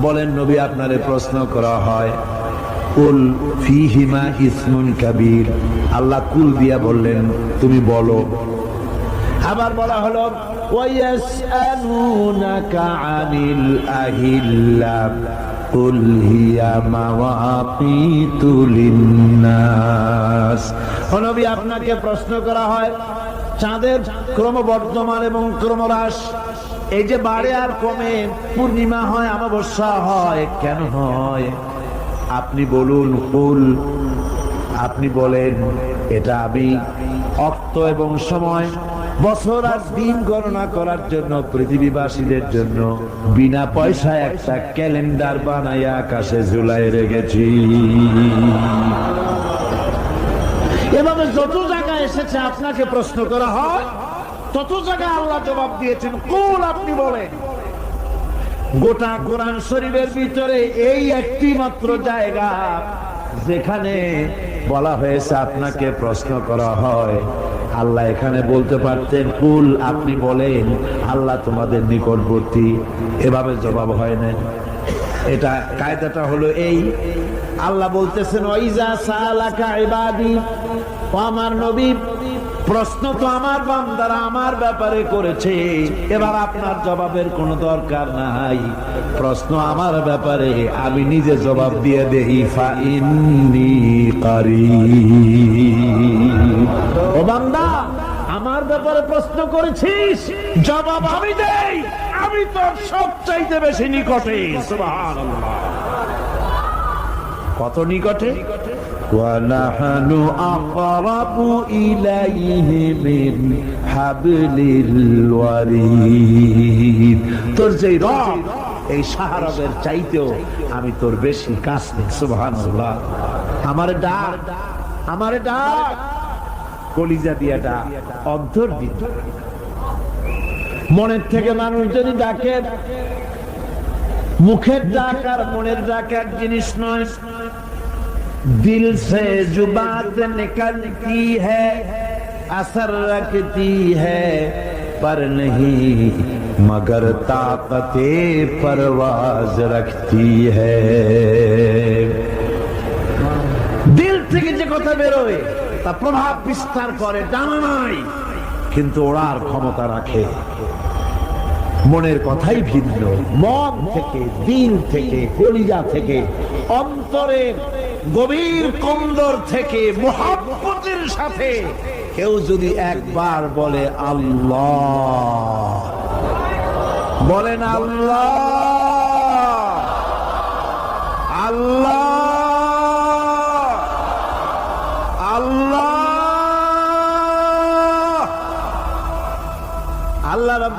বলেন, নবী, আপনারে প্রশ্ন করা হয় ইসমুন কাবির। আল্লাহ কুল দিয়া বললেন, তুমি বলো। আবার বলা হলো আনিল আহিল্লা। আপনাকে প্রশ্ন করা হয়, চাঁদের ক্রমবর্ধমান এবং ক্রমহ্রাস এই যে বাড়ে আর কমে, পূর্ণিমা হয়, অমাবস্যা হয়, কেন হয়? আপনি বলুন, কুল, আপনি বলেন, এটা আমি অর্থ এবং সময়, বছর আর দিন গণনা করার জন্য, পৃথিবীবাসীদের জন্য, বিনা পয়সায় একটা ক্যালেন্ডার বানাইয়া আকাশে ঝুলাই রেখেছি। এভাবে যত জায়গায় এসেছে, আপনাকে প্রশ্ন করা হয় তত জায়গায় আল্লাহ জবাব দিয়েছেন, কুল আপনি বলেন। গোটা কোরআন শরীফের ভিতরে এই একটি মাত্র জায়গা যেখানে বলা হয়েছে আপনাকে প্রশ্ন করা হয়, আল্লাহ এখানে বলতে পারতেন, কুল আপনি বলেন, আল্লাহ তোমাদের নিকটবর্তী। এভাবে জবাব হয় না এটা কায়দাটা হলো এই, আল্লাহ বলতেছেন ওইজা সালাকা ইবাদি আমার নবী প্রশ্ন তো আমার বান্দারা আমার ব্যাপারে করেছে। এবার আপনার জবাবের কোনো দরকার নাই। প্রশ্ন আমার ব্যাপারে, আমি নিজে জবাব দিয়ে দেই ও বান্দা, আমার ব্যাপারে প্রশ্ন করেছিস? জবাব আমি দেই। আমি তোর সব চাইতে বেশি নিকটে, সুবহানাল্লাহ। কত নিকটে ونحن أقرب إليه من حبل الوريد তোর যে রব এই সাহারবের চাইতেও আমি তোর বেশি কাছে সুবহানাল্লাহ আমার ডাক আমার ডাক কলিজা দিয়া ডাক অন্তর দিত মনের থেকে মানুষ যদি ডাকে মুখের ডাক আর মনের ডাক এক জিনিস নয় دل سے جو بات نکلتی ہے، اثر رکھتی ہے، پر نہیں، مگر طاقت پرواز رکھتی ہے۔ دل থেকে যে কথা বেরোয় তা প্রভাব বিস্তার করে জানা নাই কিন্তু ওড়ার ক্ষমতা রাখে মনের কথাই ভিন্ন। মন থেকে দিল থেকে, কলিজা থেকে অন্তরের গভীর কন্দর থেকে, মোহাব্বতের সাথে কেউ যদি একবার বলে আল্লাহ। বলেন আল্লাহ। আল্লাহ।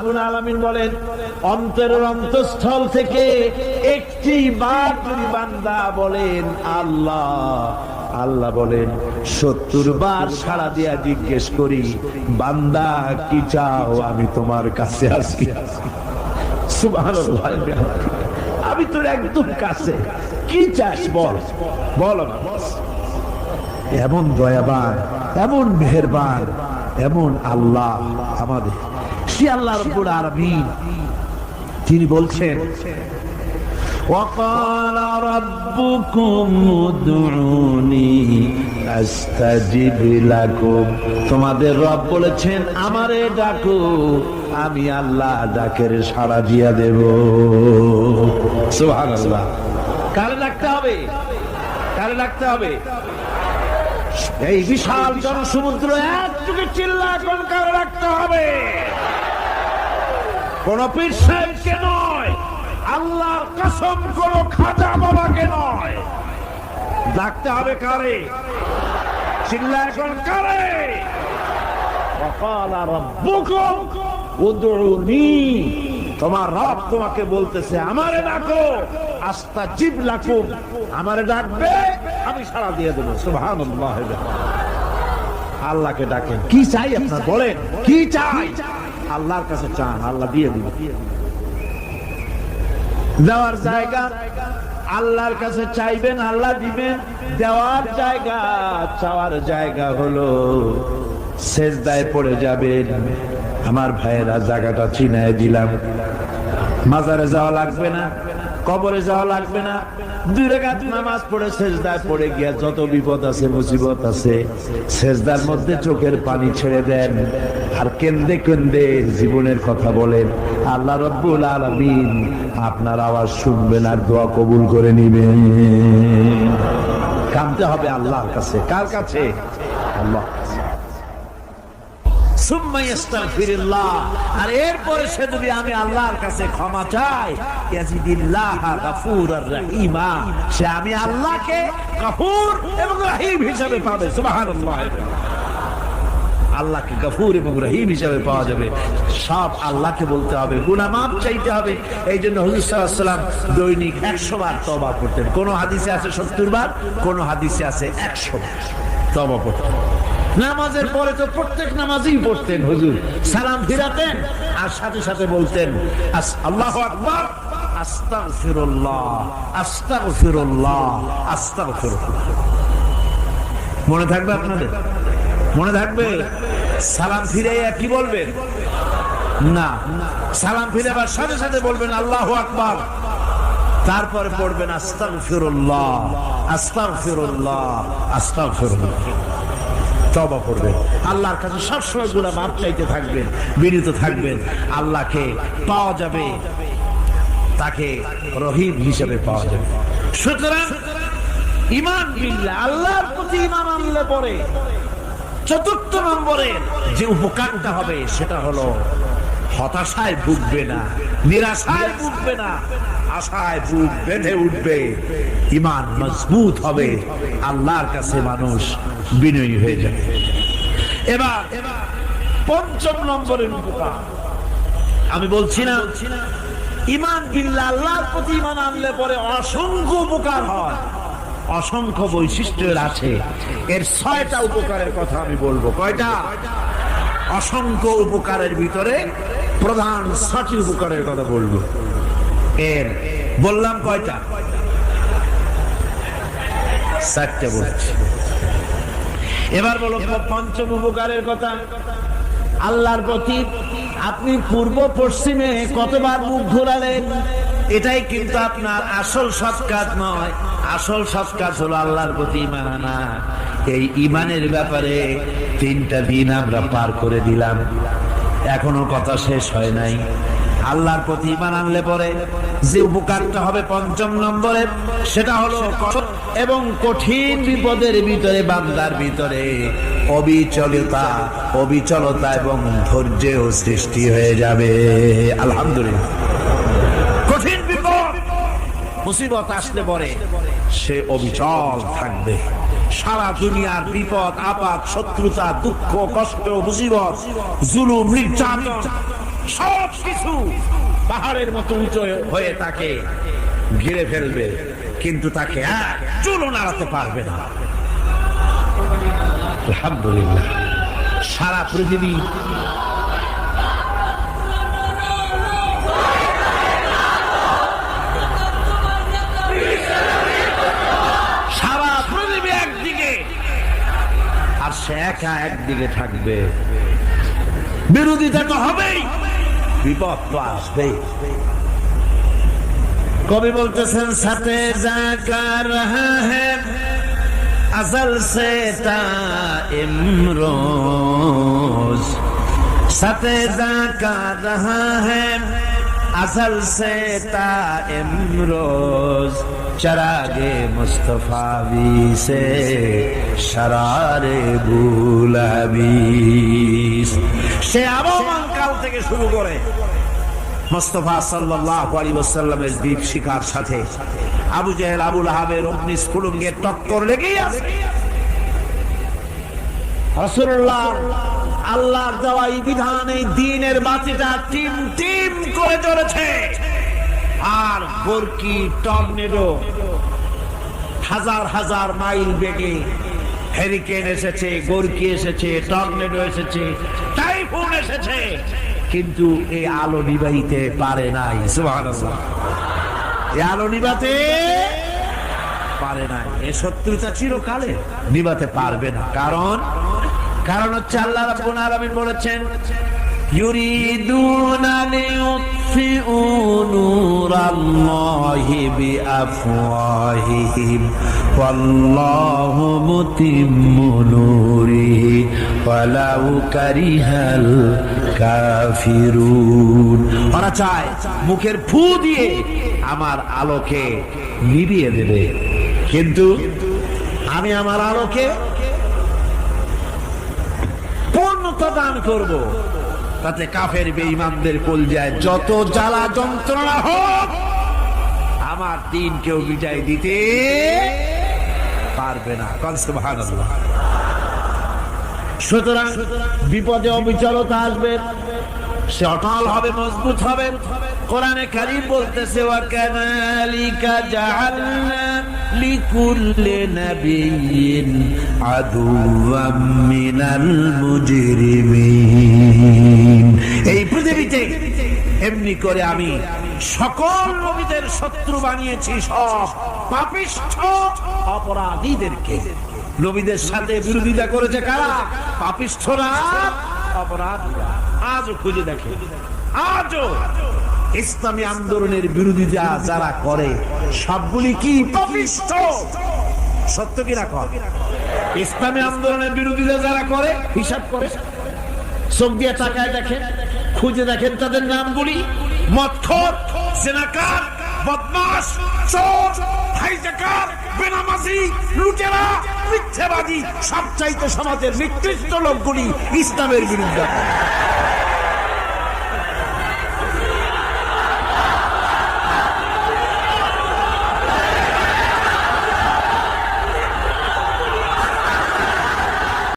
রাব্বুল আলামিন বলেন, অন্তরের অন্তঃস্থল থেকে একটি বার যদি বান্দা বলেন আল্লাহ আল্লাহ বলেন, সত্তর বার সাড়া দিয়া জিজ্ঞেস করি, বান্দা, কি চাও? আমি তোমার কাছে আসি। আমি তোর একদম কাছে। কি চাস বল? বল। এমন দয়াবান, এমন মেহেরবান, এমন আল্লাহ আমাদের। সে আল্লাহ রব্বুল আলামিন তিনি বলছেন وقال ربكم ادعوني استجب لكم তোমাদের রব বলেছেন আমারে ডাকো আমি আল্লাহ ডাকের সাড়া দিয়া দেব সুবহানাল্লাহ কারে ডাকতে হবে কারে ডাকতে হবে এই বিশাল জনসমুদ্র একটুকু চিল্লা কোন কারে রাখতে হবে কোন পীর নয় কসম কোন খাজা বাবাকে নয়। ডাকতে হবে কারে? চিল্লা এখন কারে? তোমার রব তোমাকে বলতেছে, আমারে ডাকো আস্তা জীব লাকুম আমারে ডাকবে, আমি সারা দিয়ে দেবো সুহান আল্লাহকে ডাকেন। কি চাই আপনার? বলেন, কি চাই? আল্লাহর কাছে চান, আল্লাহ দিয়ে দিবে। দেওয়ার জায়গা, আল্লাহর কাছে চাইবেন, আল্লাহ দিবেন। দেওয়ার জায়গা, চাওয়ার জায়গা হলো সেজদায় পড়ে যাবেন। আমার ভাইয়েরা জায়গাটা চিনায় দিলাম। মাজারে যাওয়া লাগবে না। কবরে যাওয়া লাগবে না। দুই রেখাত নামাজ পড়ে শেষদায় পড়ে গিয়া যত বিপদ আছে, মুসিবত আছে শেষদার মধ্যে চোখের পানি ছেড়ে দেন। আর কেন্দে কেন্দে জীবনের কথা বলেন। আল্লাহ রব্বুল আলমিন আপনার আওয়াজ শুনবেন আর দোয়া কবুল করে নিবেন। কামতে হবে আল্লাহর কাছে। কার কাছে? আল্লাহ। আর এরপরে সে যদি আমি আল্লাহর কাছে ক্ষমা চাই সে আমি আল্লাহকে গাফুর এবং রহিম হিসেবে পাবে আল্লাহকে গফুর এবং রহিম হিসাবে পাওয়া যাবে। সব আল্লাহকে বলতে হবে, গুনাহ মাপ চাইতে হবে। এই জন্য হুজুর সাল্লাল্লাহু আলাইহি সাল্লাম দৈনিক একশো বার তবা করতেন। কোন হাদিসে আছে সত্তর বার, কোন হাদিসে আছে একশো বার। তবা করতেন। নামাজের পরে তো প্রত্যেক নামাজই পড়তেন হুজুর। সালাম ফিরাতেন আর সাথে সাথে বলতেন আল্লাহু আকবার, আস্তাগফিরুল্লাহ আস্তাগফিরুল্লাহ আস্তাগফিরুল্লাহ। মনে থাকবে আপনাদের? মনে থাকবে? সালাম ফিরে কি বলবেন? না। সালাম ফিরে আবার সাথে সাথে বলবেন, আল্লাহ আকবার। তারপরে পড়বেন আস্তাগ ফিরুল্লাহ আস্তাগ ফিরুল্লাহ আস্তাগ ফিরুল্লাহ তবা করবেন। আল্লাহর কাছে সবসময়গুলা মাপ চাইতে থাকবেন, বিনীত থাকবেন। আল্লাহকে পাওয়া যাবে, তাকে রহিম হিসেবে পাওয়া যাবে। সুতরাং ইমান বিল্লা আল্লাহর প্রতি ইমান আনলে পরে চতুর্থ নম্বরের যে উপকারটা হবে সেটা হলো হতাশায় ভুগবে না, নিরাশায় ভুগবে না, আশায় বুক বেঁধে উঠবে। ইমান মজবুত হবে, আল্লাহর কাছে মানুষ বিনয়ী হয়ে যাবে। এবার এবার পঞ্চম নম্বরের উপকার। আমি বলছি না ইমান বিল্লাহ আল্লাহর প্রতি ইমান আনলে পরে অসংখ্য উপকার হয়, অসংখ্য বৈশিষ্ট্যের আছে। এর ছয়টা উপকারের কথা আমি বলব। কয়টা? অসংখ্য উপকারের ভিতরে প্রধান ছটি উপকারের কথা বলব। এর বললাম কয়টা? চারটে বলছি। এবার বলো পঞ্চম উপকারের কথা। আল্লাহর প্রতি আপনি পূর্ব পশ্চিমে কতবার মুখ ঘোরালেন? এটাই কিন্তু আপনার আসল সৎ কাজ নয়। আসল সৎ কাজ হলো আল্লাহর প্রতি ইমান আনা। এই ইমানের ব্যাপারে তিনটা দিন আমরা পার করে দিলাম। এখনও কথা শেষ হয় নাই। আল্লাহর প্রতি ইমান আনলে পরে যে উপকারটা হবে পঞ্চম নম্বরে, সেটা হলো এবং কঠিন বিপদের ভিতরে, বান্দার ভিতরে অবিচলতা অবিচলতা এবং ধৈর্যেও সৃষ্টি হয়ে যাবে। আলহামদুলিল্লাহ। কঠিন বিপদ, মুসিবত আসলে পরে সে অবিচল থাকবে। সারা দুনিয়ার বিপদ আপাত শত্রুতা, দুঃখ, কষ্ট, মুসিবত, জুলুম, নির্যাতন, সব কিছু পাহাড়ের মতো উঁচু হয়ে তাকে ঘিরে ফেলবে। কিন্তু তাকে চুলো নাড়াতে পারবে না। আলহামদুলিল্লাহ। সারা পৃথিবী সারা পৃথিবী একদিকে আর সে একা একদিকে থাকবে বিরোধিতা তো হবেই বিপদ তো আসবেই কবি বলতেছেন সাথে যা কার রহা হ্যাঁ असल से इमरोज सतेजा का रहा है असल से इमरोज चरागे मुस्तफावी से शरारे বুলাবিস সে আবহমান কাল থেকে শুরু করে মোস্তফা সাল্লাল্লাহু আলাইহি ওয়াসাল্লামের দীপ শিকার সাথে আবু জেহেল আবুল আহাবের অগ্নি স্ফুলঙ্গের টক্কর লেগেই আছে রসুল্লাহ আল্লাহর দেওয়া এই বিধান এই দিনের বাতিটা টিম টিম করে চলেছে টর্নেডো, হাজার হাজার মাইল বেগে এসেছে এসেছে, টর্নেডো এসেছে টাইফুন এসেছে। কিন্তু এই আলো নিবাইতে পারে নাই আলো নিবাতে পারে নাই। এ শত্রুতা চিরকালে নিবাতে পারবে না। কারণ কারণ হচ্ছে আল্লাহ রাব্বুল আলামিন বলেছেন, ইউরিদুনা نور الله بأفواههم والله متم نوره ولو كره الكافرون ওরা চায় মুখের ফু দিয়ে আমার আলোকে নিভিয়ে দেবে কিন্তু আমি আমার আলোকে পূর্ণতা দান করব তাতে কাফের বেঈমানদের কোল যায় যত জ্বালা যন্ত্রণা হোক, আমার দিন কেউ বিজয় দিতে পারবে না। কনসুবহান সুতরাং বিপদে অবিচলতা আসবে, সে অটল হবে, মজবুত হবে। কোরআনে কারিম বলতেছে এই পৃথিবীতে এমনি করে আমি সকল নবীদের শত্রু বানিয়েছি, সব পাপিষ্ঠ অপরাধীদেরকে। নবীদের সাথে বিরোধিতা করেছে কারা? পাপিষ্ঠরা, অপরাধীরা। আজও খুঁজে দেখে। আজও। ইসলামী আন্দোলনের বিরোধিতা যারা করে, সবগুলি কি সত্য কি না ইসলামী আন্দোলনের বিরোধিতা যারা করে, হিসাব করে। চোখ দিয়ে তাকায় দেখেন, খুঁজে দেখেন তাদের নামগুলি। মৎখর, সেনাকার বদমাস চোর, হাইজাকার, বেনামাজি, লুটেরা, মিথ্যাবাদী সব সমাজের নিকৃষ্ট লোকগুলি ইসলামের বিরুদ্ধে।